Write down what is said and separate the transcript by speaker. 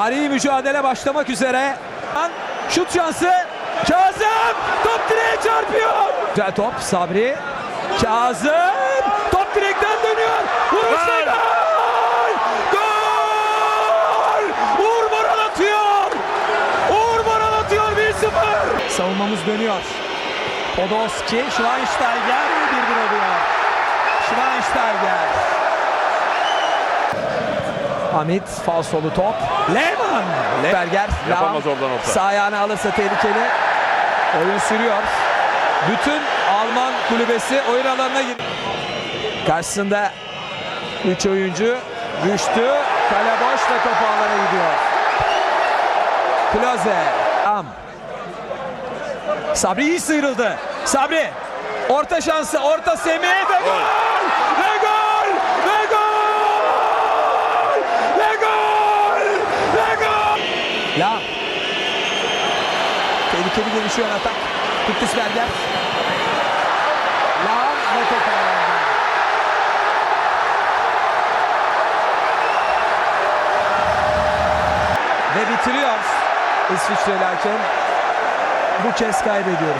Speaker 1: Tarihi mücadele başlamak üzere. Şut şansı. Kazım top direğe çarpıyor. Güzel top Sabri. Kazım top direkten dönüyor. Vuruş ve
Speaker 2: Gol!
Speaker 1: gol! Uğur Boran atıyor. Uğur Boran atıyor 1-0. Savunmamız dönüyor. Podolski, Schweinsteiger 1-1 oluyor. Schweinsteiger. Hamit falsolu top. Lehmann. Berger.
Speaker 2: Yapamaz
Speaker 1: Lahm.
Speaker 2: oradan orta.
Speaker 1: Sağ ayağını alırsa tehlikeli. Oyun sürüyor. Bütün Alman kulübesi oyun alanına giriyor. Karşısında 3 oyuncu. Rüştü. Kale boş ve top ağlara gidiyor. Klose. Am. Sabri iyi sıyrıldı. Sabri. Orta şansı. Orta Semih ve gol. Ve gol. Ve gol. Ve gol. Ve gol. La. Tehlikeli gelişiyor atak. Kutlisberger. La ve top ağlarda. Ve bitiriyor İsviçreli. Bu kez kaybediyor.